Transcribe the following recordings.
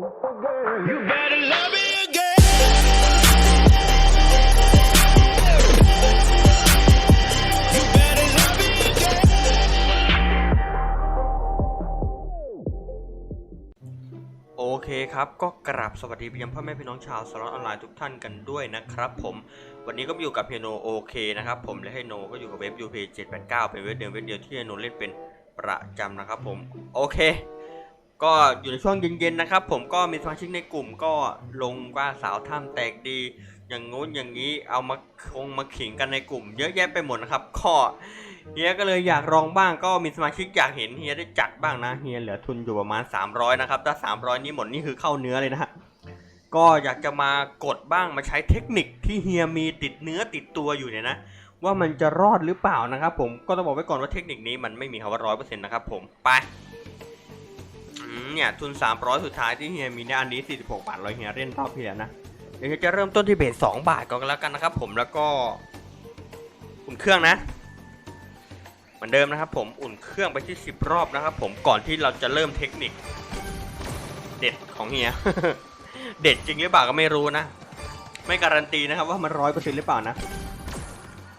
โอเคครับ ก็กราบสวัสดีพี่ยังพ่อแม่พี่น้องชาวสล็อตออนไลน์ทุกท่านกันด้วยนะครับผมวันนี้ก็อยู่กับเพียโนโอเคนะครับผมและให้โนก็อยู่กับเว็บ UP 789เป็นเว็บเดิมเว็บเดียวที่โนเล่นเป็นประจำนะครับผมโอเค ก็อยู่ในช่วงเย็นๆนะครับ ผมก็มีสมาชิกในกลุ่มก็ลงว่าสาวถ้ำแตกดี อย่างงู้นอย่างนี้เอามาคงมาขิงกันในกลุ่ม เยอะแยะไปหมดนะครับก็เฮียก็เลยอยากลองบ้างก็มีสมาชิกอยากเห็นเฮียได้จัดบ้างนะเฮียเหลือทุนอยู่ประมาณ 300 นะครับ ถ้า 300 นี้หมดนี่คือเข้าเนื้อเลยนะก็อยากจะมากดบ้างมาใช้เทคนิคที่เฮียมีติดเนื้อติดตัวอยู่เนี่ยนะว่ามันจะรอดหรือเปล่านะครับผมก็ต้องบอกไว้ก่อนว่าเทคนิคนี้มันไม่มีคำว่าร้อยเปอร์เซ็นต์นะครับผมไป เนี่ย ทุน 300 สุดท้ายที่เฮียมีในอันนี้ 46 บาทเราเฮียเล่นรอบที่แล้วนะ เดี๋ยวจะเริ่มต้นที่เบส2บาทก่อนแล้วกันนะครับผมแล้วก็อุ่นเครื่องนะ เหมือนเดิมนะครับผมอุ่นเครื่องไปที่ 10 รอบนะครับผมก่อนที่เราจะเริ่มเทคนิค เด็ดของเฮียเด็ดจริงหรือเปล่าก็ไม่รู้นะ ไม่การันตีนะครับว่ามันร้อยเปอร์เซ็นต์หรือเปล่านะ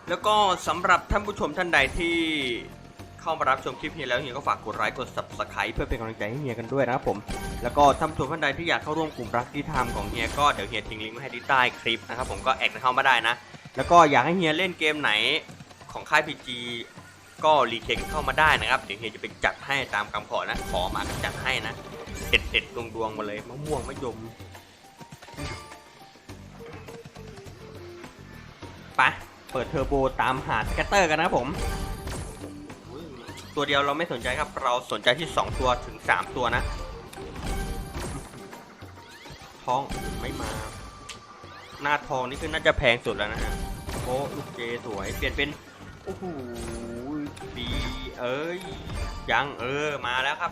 แล้วก็สำหรับท่านผู้ชมท่านใดที่ เข้ามารับชมคลิปเฮียแล้วเฮียก็ฝากกดไลค์กด subscribe เพื่อเป็นกำลังใจให้เฮียกันด้วยนะครับผม แล้วก็ท่านผู้ชมท่านใดที่อยากเข้าร่วมกลุ่มรักที่ทำของเฮียก็เดี๋ยวเฮียทิ้งลิงก์ไว้ให้ที่ใต้คลิปนะครับผมก็แอดเข้ามาได้นะ แล้วก็อยากให้เฮียเล่นเกมไหนของค่าย PG ก็รีเควสเข้ามาได้นะครับเดี๋ยวเฮียจะไปจัดให้ตามคำขอนะ ขอมาก็จัดให้นะเด็ดเด็ดดวงดวงๆมาเลยมะม่วงมะยมไปเปิดเทอร์โบตามหาสแกตเตอร์กันนะผม ตัวเดียวเราไม่สนใจครับ เราสนใจที่ 2 ตัวถึง 3 ตัวนะทองไม่มา หน้าทองนี่คือน่าจะแพงสุดแล้วนะฮะโอ้ลูกเจสวยเปลี่ยนเป็นโอ้โหดีเอ้ยยังเออมาแล้วครับ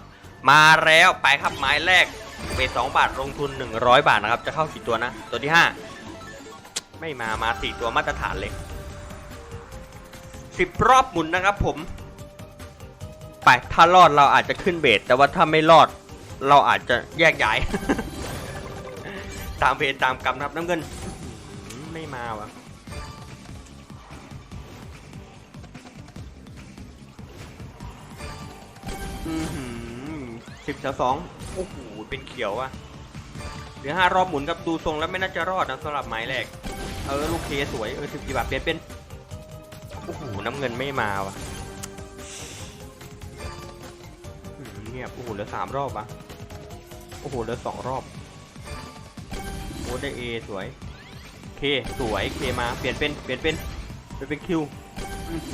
มาแล้วไปครับไม้แรกเบสสองบาทลงทุน 100 บาทนะครับ จะเข้ากี่ตัวนะ ตัวที่ 5 ไม่มามา 4 ตัวมาตรฐานเลย 10 รอบหมุนนะครับผม ไปถ้ารอดเราอาจจะขึ้นเบสแต่ว่าถ้าไม่รอด เราอาจจะแยกย้าย ตามเพจตามกรรมนะครับน้ำเงิน ไม่มาวะสิบสองโอ้โหเป็นเขียวอะเหลือห้ารอบหมุนกับดูทรงแล้วไม่น่าจะรอดนะสำหรับไม้แรก เออลูกเคสวยเออสิบกี่บาทเปลี่ยนเป็นโอ้โหน้ำเงินไม่มาวะอื งียบโอ้โหเหลือสามรอบอะโอ้โหเหลือสองรอบโอ้ได้เอสวยเคสวยเคมาเปลี่ยนเป็นเปลี่ยนเป็นเปลี่ยนเป็นคิว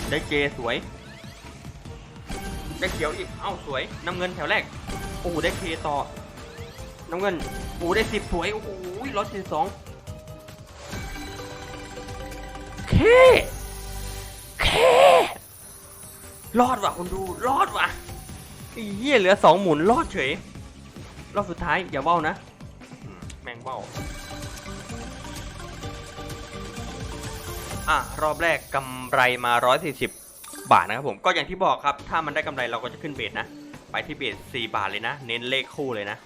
ได้เจสวย ได้เขียวอีกเอ้าสวยน้ำเงินแถวแรกโอ้โหได้เคต่อน้ำเงินโอ้โหได้สิบสวยโอ้โหร้อยสี่สองเคเครอดว่ะคุณดูรอดว่ะ ไอ้เหี้ยเหลือสองหมุนรอดเฉย รอบสุดท้ายอย่าเว้านะอืมแมงเว้าอะรอบแรกกำไรมา 140 บาทนะครับผมก็อย่างที่บอกครับถ้ามันได้กำไรเราก็จะขึ้นเบสนะ ไปที่เบส4บาทเลยนะ เน้นเลขคู่เลยนะ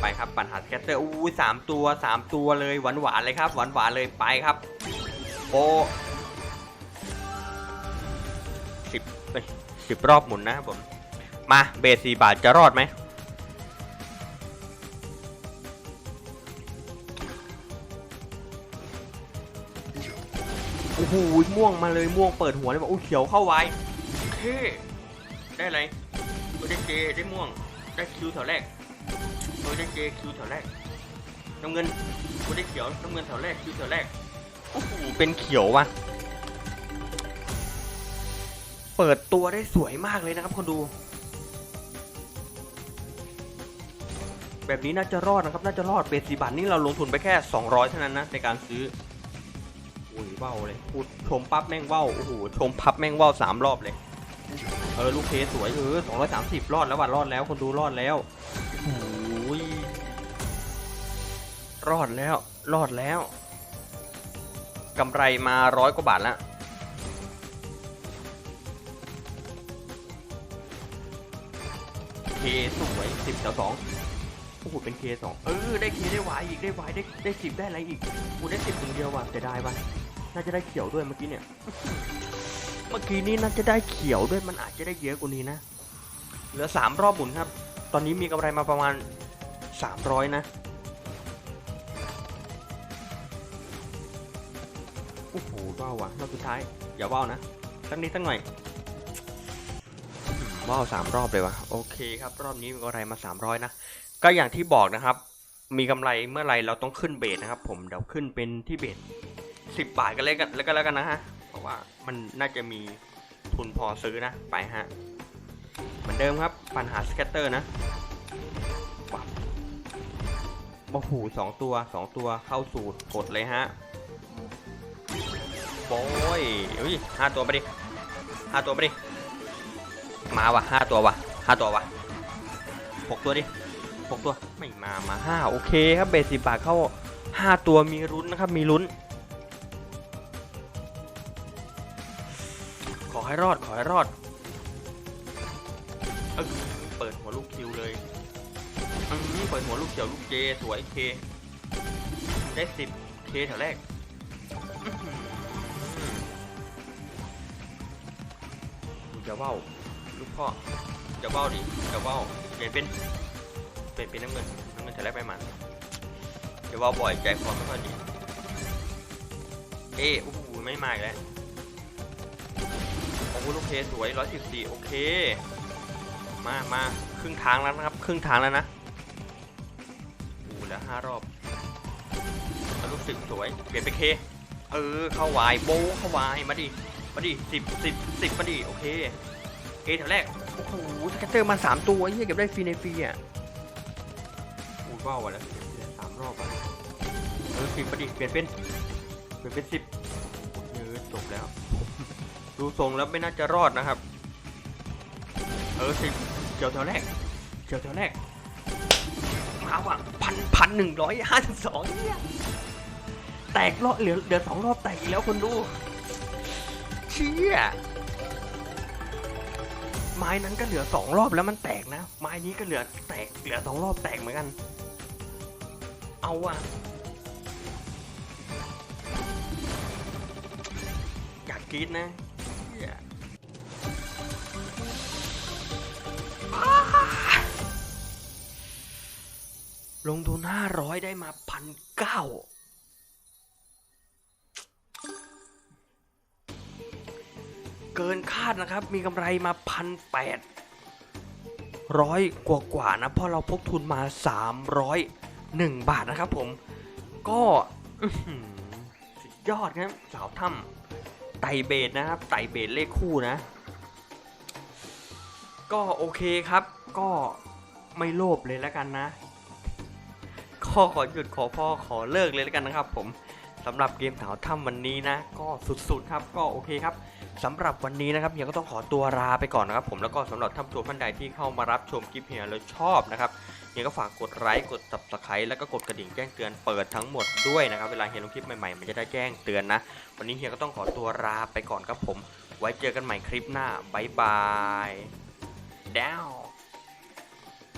ไปครับปัญหาสแกตเตอร์อู้สามตัวสามตัวเลยหวานหวานๆเลยครับหวานหวานๆเลยไปครับโอสิบเอ้ยสิบรอบหมุนนะครับผม มาเบสสี่บาทจะรอดไหมโอ้โหม่วงมาเลยม่วงเปิดหัวเลยบอกโอ้เขียวเข้าไว้เท่ได้อะไรเออได้เจได้ม่วงได้คิวแถวแรกเออได้เจคิวแถวแรกน้ำเงินโอ้ได้เขียวน้ำเงินแถวแรกคิวแถวแรกโอ้โหเป็นเขียวว่ะเปิดตัวได้สวยมากเลยนะครับคนดู แบบนี้น่าจะรอดนะครับ น่าจะรอดเบสสีบาทนี่เราลงทุนไปแค่ 200 เท่านั้นนะในการซื้อโอ้ยเว้าเลยพูดชมปั๊บแม่งเว้าโอ้โหชมพับแม่งเว้าสามรอบเลยเออลูกเคสวยเออ230รอดแล้วว่ะรอดแล้วคนดูรอดแล้วโอ้ยรอดแล้วรอดแล้วกำไรมาร้อยกว่าบาทแล้วเคสวย10ต่อ2 โอ้โหเป็นเคสองเออได้เคได้วายอีกได้วายได้ได้สิบได้อะไรอีกกูได้สิบอย่างเดียวว่ะเสียดายว่ะน่าจะได้เขียวด้วยเมื่อกี้เนี่ย เมื่อกี้นี้น่าจะได้เขียวด้วยมันอาจจะได้เยอะกว่านี้นะ เหลือสามรอบหมุนครับ ตอนนี้มีกำไรมาประมาณสามร้อยนะโอ้โหว้าวว่ะรอบสุดท้ายอย่าว้าวนะสักนิดสักหน่อยว้าวสามรอบเลยว่ะโอเคครับ รอบนี้มีกำไรมาสามร้อยนะ ก็อย่างที่บอกนะครับ มีกำไรเมื่อไรเราต้องขึ้นเบสนะครับ ผมเดี๋ยวขึ้นเป็นที่เบสสิบบาทกันเลยกันแล้วก็แล้วกันนะฮะเพราะว่ามันน่าจะมีทุนพอซื้อนะไปฮะเหมือนเดิมครับปัญหาสแกตเตอร์นะปั๊บโอ้โหสองตัวสองตัวเข้าสูตรกดเลยฮะโอ้ยอุ้ยห้าตัวไปดิห้าตัวไปดิมาว่ะห้าตัวว่ะห้าตัวว่ะหกตัวดิ หกตัวไม่มามาห้าโอเคครับเบสสิบบาทเข้าห้าตัวมีลุ้นนะครับมีลุ้น ขอให้รอดขอให้รอดเออเปิดหัวลูกคิวเลยอืมเปิดหัวลูกเขียวลูกเจสวยเคได้สิบเคแถวแรกอื้อหืออย่าเว้าลูกพ่ออย่าเว้าดิอย่าเว้าเปลี่ยนเป็น เปลี่ยนเป็นน้ำเงินน้ำเงินแถวแรกไปหมันอย่าเว้าบ่อยใจคอไม่ค่อยดีเอ๊ะโอ้โหไม่มาอีกแล้วโอ้โหลูกเคสวยร้อยสิบสี่โอเค มามาครึ่งทางแล้วนะครับ ครึ่งทางแล้วนะโอ้แล้วห้ารอบแล้วลูกสิบสวยเปลี่ยนไปเคเออเข้าวายโบเข้าวายมาดิมาดิสิบสิบสิบมาดิโอเคเคแถวแรกโอ้โหสแกตเตอร์มาสามตัวเฮียเก็บได้ฟรีในฟรีอะ ว้าวแล้วเก็บได้สามรอบอะเออสิบมาดิเปลี่ยนเป็นเปลี่ยนเป็นสิบเออจบแล้ว ดูทรงแล้วไม่น่าจะรอดนะครับ เออสิเจียวแถวแรกเจียวแถวแรกมาว่ะพันพันหนึ่งร้อยห้าสิบสองเนี่ยแตกรอบเหลือเหลือสองรอบแตกอีกแล้วคนดู เชี่ยไม้นั้นก็เหลือสองรอบแล้วมันแตกนะ ไม้นี้ก็เหลือแตกเหลือสองรอบแตกเหมือนกัน เอาว่ะอยากกรีดนะเหี้ยลงทุนห้าร้อยได้มาพันเก้าเกินคาดนะครับ มีกำไรมาพันแปดร้อยกว่ากว่าๆนะ เพราะเราพกทุนมาสามร้อย หนึ่งบาทนะครับผม ก็สุดยอดครับสาวถ้ำไต่เบสนะครับ ไต่เบสเลขคู่นะ ก็โอเคครับ ก็ไม่โลภเลยแล้วกันนะข้อขอหยุดขอพ่อขอเลิกเลยแล้วกันนะครับ ผมสำหรับเกมถาวถ้ำวันนี้นะ ก็สุดๆครับ ก็โอเคครับสำหรับวันนี้นะครับเฮียก็ต้องขอตัวลาไปก่อนนะครับ ผมแล้วก็สำหรับท่านผู้ชมท่านใดที่เข้ามารับชมคลิปเฮียแล้วชอบนะครับ ฮียก็ฝากกดไลค์กด subscribe แล้วก็กดกระดิ่งแจ้งเตือนเปิดทั้งหมดด้วยนะครับเวลาเฮียลงคลิปใหม่ๆมันจะได้แจ้งเตือนนะ วันนี้เฮียก็ต้องขอตัวลาไปก่อนครับผม ไว้เจอกันใหม่คลิปหน้าบายบายดาว